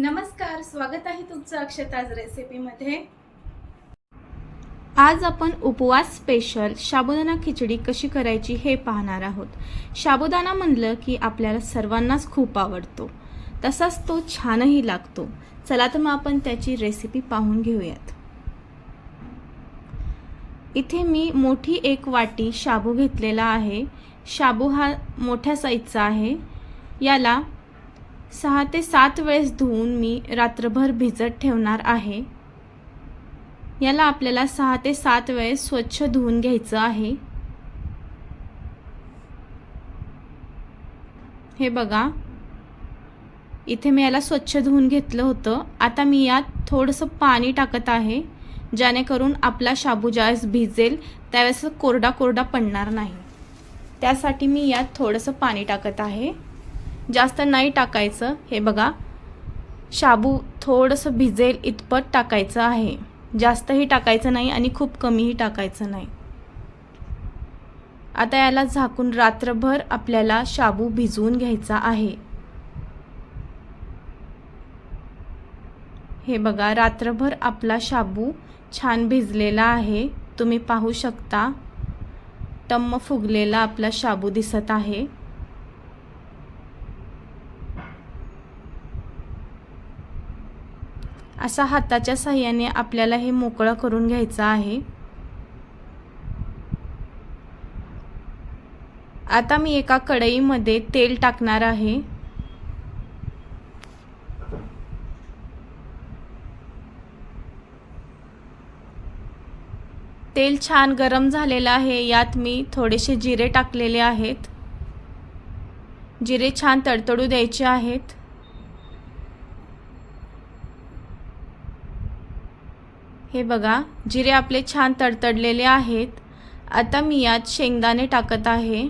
नमस्कार स्वागत आहे तुमचं अक्षताज रेसिपीमध्ये आज आपण उपवास स्पेशल साबुदाणा खिचडी कशी करायची हे पाहणार आहोत. साबुदाणा म्हणलं की आपल्याला सर्वांनाच खूप आवडतो. तसाच तो छानही लागतो. चला तर मग आपण त्याची रेसिपी पाहून घेऊयात. इथे मी मोठी एक वाटी शाबू घेतलेला आहे. शाबू हा मोठ्या साईजचा आहे. याला सहा ते सात वेळेस धुवून मी रात्रभर भिजत ठेवणार आहे. याला आपल्याला सहा ते सात वेळेस स्वच्छ धुवून घ्यायचं आहे. हे बघा. इथे मी याला स्वच्छ धुवून घेतलं होतं. आता मी यात थोडंसं पाणी टाकत आहे जेणेकरून आपला शाबू ज्यावेळेस भिजेल त्यावेळेस कोरडा कोरडा पडणार नाही. त्यासाठी मी यात थोडंसं पाणी टाकत आहे. जास्त नाही टाकायचं. हे बघा. शाबू थोडंसं भिजेल इतपत टाकायचं आहे. जास्तही टाकायचं नाही आणि खूप कमीही टाकायचं नाही. आता याला झाकून रात्रभर आपल्याला शाबू भिजवून घ्यायचा आहे. हे बघा रात्रभर आपला शाबू छान भिजलेला आहे. तुम्ही पाहू शकता. टम्म फुगलेला आपला शाबू दिसत आहे. असा हाताच्या साह्याने आपल्याला हे मोकळं करून घ्यायचं आहे. आता मी एका कढईमध्ये तेल टाकणार आहे. तेल छान गरम झालेलं आहे. यात मी थोडेसे जिरे टाकलेले आहेत. जिरे छान तडतडू द्यायचे आहेत. हे बघा जिरे आपले छान तडतडलेले आहेत. आता मी यात शेंगदाणे टाकत आहे.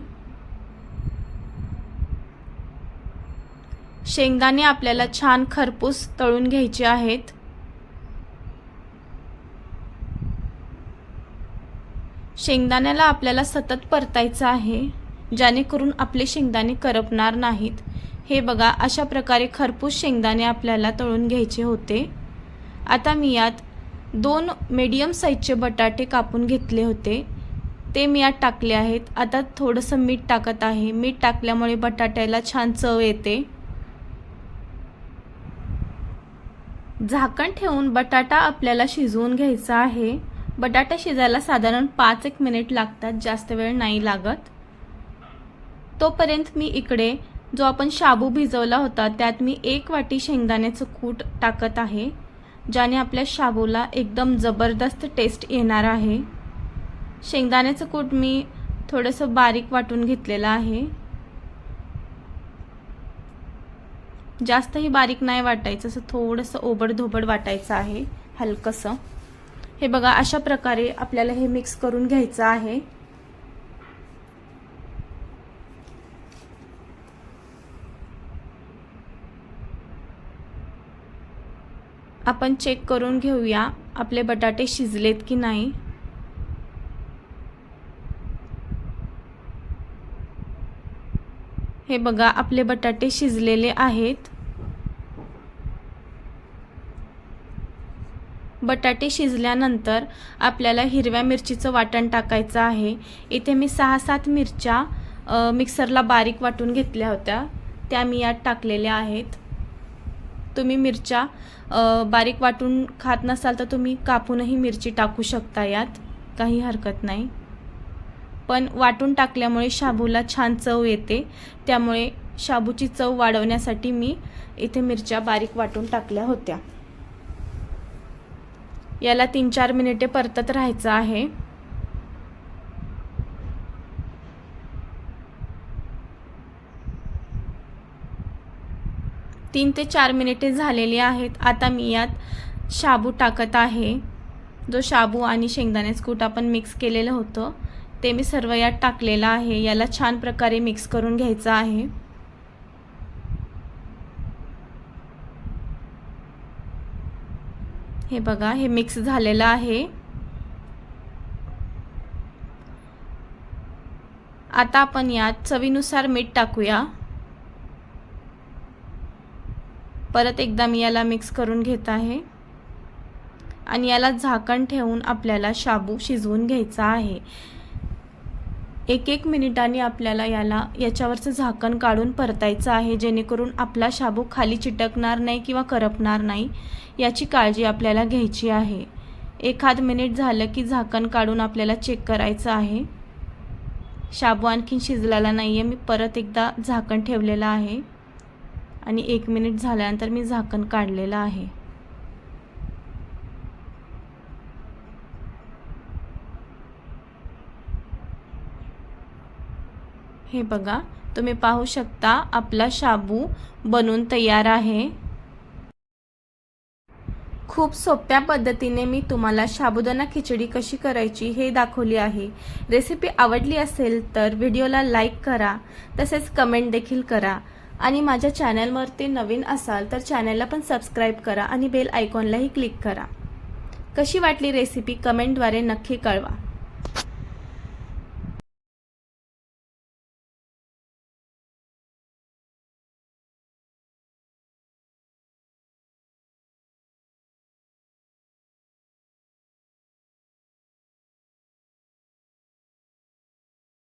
शेंगदाणे आपल्याला छान खरपूस तळून घ्यायचे आहेत. शेंगदाण्याला आपल्याला सतत परतायचं आहे जेणेकरून आपले शेंगदाणे करपणार नाहीत. हे बघा अशा प्रकारे खरपूस शेंगदाणे आपल्याला तळून घ्यायचे होते. आता मी यात दोन मीडियम साईजचे बटाटे कापून घेतले होते. ते मी आत टाकले आहेत. आता थोडंसं मीठ टाकत आहे. मीठ टाकल्यामुळे बटाट्याला छान चव येते. झाकण ठेवून बटाटा आपल्याला शिजवून घ्यायचा आहे. बटाटा शिजायला साधारण पाच एक मिनिट लागतात. जास्त वेळ नाही लागत. तोपर्यंत मी इकडे जो आपण शाबू भिजवला होता त्यात मी एक वाटी शेंगदाण्याचं कूट टाकत आहे. ज्याने आपल्या शाबूला एकदम जबरदस्त टेस्ट येणार आहे. शेंगदाण्याचं कूट मी थोडंसं बारीक वाटून घेतलेलं आहे. जास्तही बारीक नाही वाटायचं असं थोडंसं ओबडधोबड वाटायचं आहे हलकंसं. हे बघा अशा प्रकारे आपल्याला हे मिक्स करून घ्यायचं आहे. आपण चेक करून घेऊया आपले बटाटे शिजलेत की नाही. हे बघा आपले बटाटे शिजलेले आहेत. बटाटे शिजल्यानंतर आपल्याला हिरव्या मिरचीचं वाटण टाकायचं आहे. इथे मी सहा सात मिरच्या मिक्सरला बारीक वाटून घेतल्या होत्या. त्या मी यात टाकलेल्या आहेत. तुम्ही मिरच्या बारीक वाटून खात नसाल तर तुम्ही कापूनही मिरची टाकू शकता यात. काही हरकत नाही. पण वाटून टाकल्यामुळे शाबूला छान चव येते. त्यामुळे शाबूची चव वाढवण्यासाठी मी इथे मिरच्या बारीक वाटून टाकल्या होत्या. याला तीन चार मिनिटे परतत राहायचं आहे. तीन ते चार मिनिटे झालेली आहेत. आता मी यात शाबू टाकत आहे. जो शाबू आणि शेंगदाण्याचं कूट आपण मिक्स केलेलं होतं ते मी सर्व यात टाकलेलं आहे. याला छान प्रकारे मिक्स करून घ्यायचं आहे. हे बघा हे मिक्स झालेलं आहे. आता आपण यात चवीनुसार मीठ टाकूया. परत एकदा मी याला मिक्स करून घेत आहे. आणि याला झाकण ठेवून आपल्याला शाबू शिजवून घ्यायचा आहे. एक एक मिनिटांनी आपल्याला याला याच्यावरचं झाकण काढून परतायचं आहे जेणेकरून आपला शाबू खाली चिटकणार नाही किंवा करपणार नाही याची काळजी आपल्याला घ्यायची आहे. एखाद मिनिट झालं की झाकण काढून आपल्याला चेक करायचं आहे. शाबू आणखीन शिजलेला नाही आहे मी परत एकदा झाकण ठेवलेलं आहे. आणि एक मिनिट झाल्यानंतर मी झाकण काढलेलं आहे. हे बघा तुम्ही पाहू शकता आपला शाबू बनून तयार आहे. खूप सोप्या पद्धतीने मी तुम्हाला साबुदाणा खिचडी कशी करायची हे दाखवली आहे. रेसिपी आवडली असेल तर व्हिडिओला लाईक करा तसेच कमेंट देखील करा. आणि माझ्या चॅनलवरती नवीन असाल तर चॅनलला पण सबस्क्राईब करा आणि बेल आयकॉनलाही क्लिक करा. कशी वाटली रेसिपी कमेंटद्वारे नक्की कळवा.